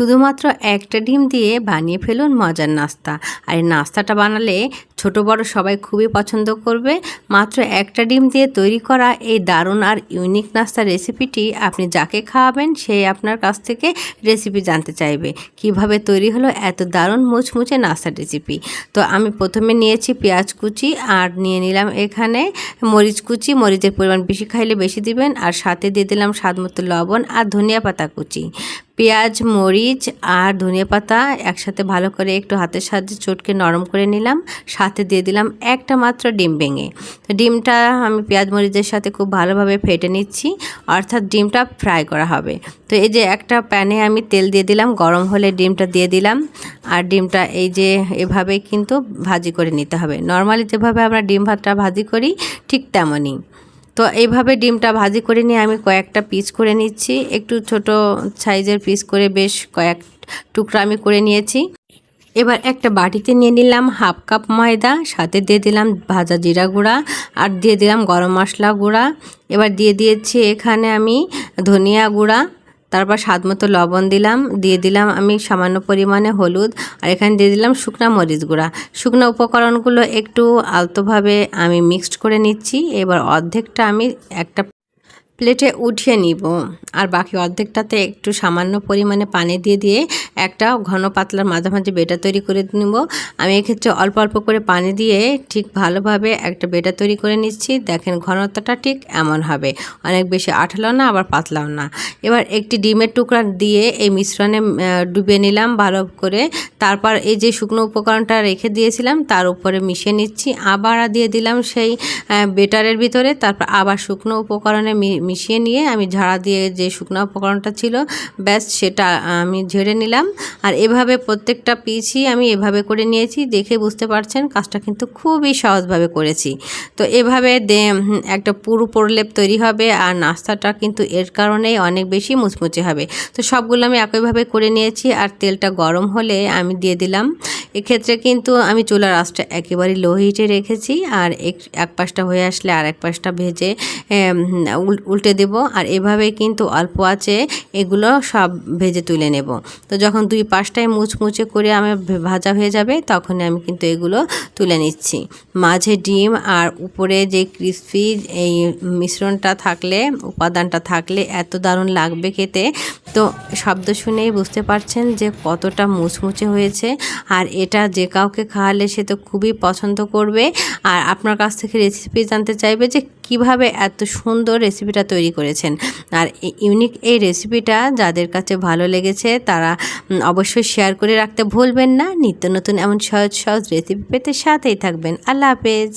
শুধুমাত্র একটা ডিম দিয়ে বানিয়ে ফেলুন মজার নাস্তা। আর এই নাস্তাটা বানালে ছোট বড় সবাই খুবই পছন্দ করবে। মাত্র একটা ডিম দিয়ে তৈরি করা এই দারুণ আর ইউনিক নাস্তা রেসিপিটি আপনি যাকে খাওয়াবেন, সে আপনার কাছ থেকে রেসিপি জানতে চাইবে। কীভাবে তৈরি হলো এত দারুণ মুচমুচে নাস্তা রেসিপি? তো আমি প্রথমে নিয়েছি পেঁয়াজ কুচি আর নিয়ে নিলাম এখানে মরিচ কুচি। মরিচের পরিমাণ বেশি খাইলে বেশি দিবেন। আর সাথে দিয়ে দিলাম স্বাদ মতো লবণ আর ধনিয়া পাতা কুচি। পেঁয়াজ, মরিচ আর ধনিয়া পাতা একসাথে ভালো করে একটু হাতের সাহায্যে চটকে নরম করে নিলাম। সাথে দিয়ে দিলাম একটা মাত্র ডিম ভেঙে। ডিমটা আমি পেঁয়াজ, মরিচের সাথে খুব ভালোভাবে ফেটে নিচ্ছি। অর্থাৎ ডিমটা ফ্রাই করা হবে। তো এই যে একটা প্যানে আমি তেল দিয়ে দিলাম, গরম হলে ডিমটা দিয়ে দিলাম। আর ডিমটা এই যে এভাবে কিন্তু ভাজি করে নিতে হবে। নর্মালি যেভাবে আমরা ডিম ভাতটা ভাজি করি, ঠিক তেমনই। তো এইভাবে ডিমটা ভাজি করে নিয়ে আমি কয়েকটা পিস করে নিচ্ছি। একটু ছোট সাইজের পিস করে বেশ কয়েক টুকরা আমি করে নিয়েছি। এবার একটা বাটিতে নিয়ে নিলাম হাফ কাপ ময়দা, সাথে দিয়ে দিলাম ভাজা জিরা গুঁড়া আর দিয়ে দিলাম গরম মশলা গুঁড়া। এবার দিয়ে দিয়েছি এখানে আমি ধনিয়া গুঁড়া তারপর স্বাদ মতো লবণ দিলাম, দিয়ে দিলাম আমি সামান্য পরিমাণে হলুদ আর এখানে দিয়ে দিলাম শুকনো মরিচ গুঁড়া। শুকনো উপকরণগুলো একটু আলতোভাবে আমি মিক্সড করে নিচ্ছি। এবার অর্ধেকটা আমি একটা প্লেটে উঠিয়ে নিব। আর বাকি অর্ধেকটাতে একটু সামান্য পরিমাণে পানি দিয়ে দিয়ে একটা ঘন পাতলার মাঝামাঝি বেটা তৈরি করে নিব। আমি এক্ষেত্রে অল্প অল্প করে পানি দিয়ে ঠিক ভালোভাবে একটা বেটা তৈরি করে নিচ্ছি। দেখেন ঘনত্বটা ঠিক এমন হবে। অনেক বেশি আঠালো না, আবার পাতলাও না। এবার একটি ডিমের টুকরা দিয়ে এই মিশ্রণে ডুবে নিলাম ভালো করে। তারপর এই যে শুকনো উপকরণটা রেখে দিয়েছিলাম, তার উপরে মিশিয়ে নিচ্ছি। আবার দিয়ে দিলাম সেই বেটারের ভিতরে। তারপর আবার শুকনো উপকরণে মিশিয়ে নিয়ে আমি ঝাড়া দিয়ে যে শুকনো উপকরণটা ছিল, ব্যাস সেটা আমি ঝেড়ে নিলাম। আর এভাবে প্রত্যেকটা পিসই আমি এভাবে করে নিয়েছি, দেখে বুঝতে পারছেন কাজটা কিন্তু খুবই সহজভাবে করেছি। তো এভাবে একটা পুরু প্রলেপ তৈরি হবে আর নাস্তাটা কিন্তু এর কারণেই অনেক বেশি মুচমুচে হবে। তো সবগুলো আমি একইভাবে করে নিয়েছি আর তেলটা গরম হলে আমি দিয়ে দিলাম। এক্ষেত্রে কিন্তু আমি চুলার আঁচটা একেবারে লো হিটে রেখেছি আর এক এক পাশটা হয়ে আসলে আর এক পাশটা ভেজে উল্টে দেব আর এভাবে কিন্তু অল্প আছে এগুলো সব ভেজে তুলে নেব। তো যখন দুই পাশটায় মুচমুচে করে আমার ভাজা হয়ে যাবে তখনই আমি কিন্তু এগুলো তুলে নিচ্ছি। মাঝে ডিম আর উপরে যে ক্রিসপি এই মিশ্রণটা থাকলে, উপাদানটা থাকলে এত দারুণ লাগবে খেতে। তো শব্দ শুনেই বুঝতে পারছেন যে কতটা মুচমুচে হয়েছে আর এটা যে কাউকে খাওয়ালে সে তো খুবই পছন্দ করবে। আর আপনার কাছ থেকে রেসিপি জানতে চাইবে যে কীভাবে এত সুন্দর রেসিপিটা তৈরি করেছেন। আর ইউনিক এই রেসিপিটা যাদের কাছে ভালো লেগেছে, তারা অবশ্যই শেয়ার করে রাখতে ভুলবেন না। নিত্য নতুন এমন সহজ সহজ রেসিপি পেতে সাথেই থাকবেন। আল্লাহ হাফেজ।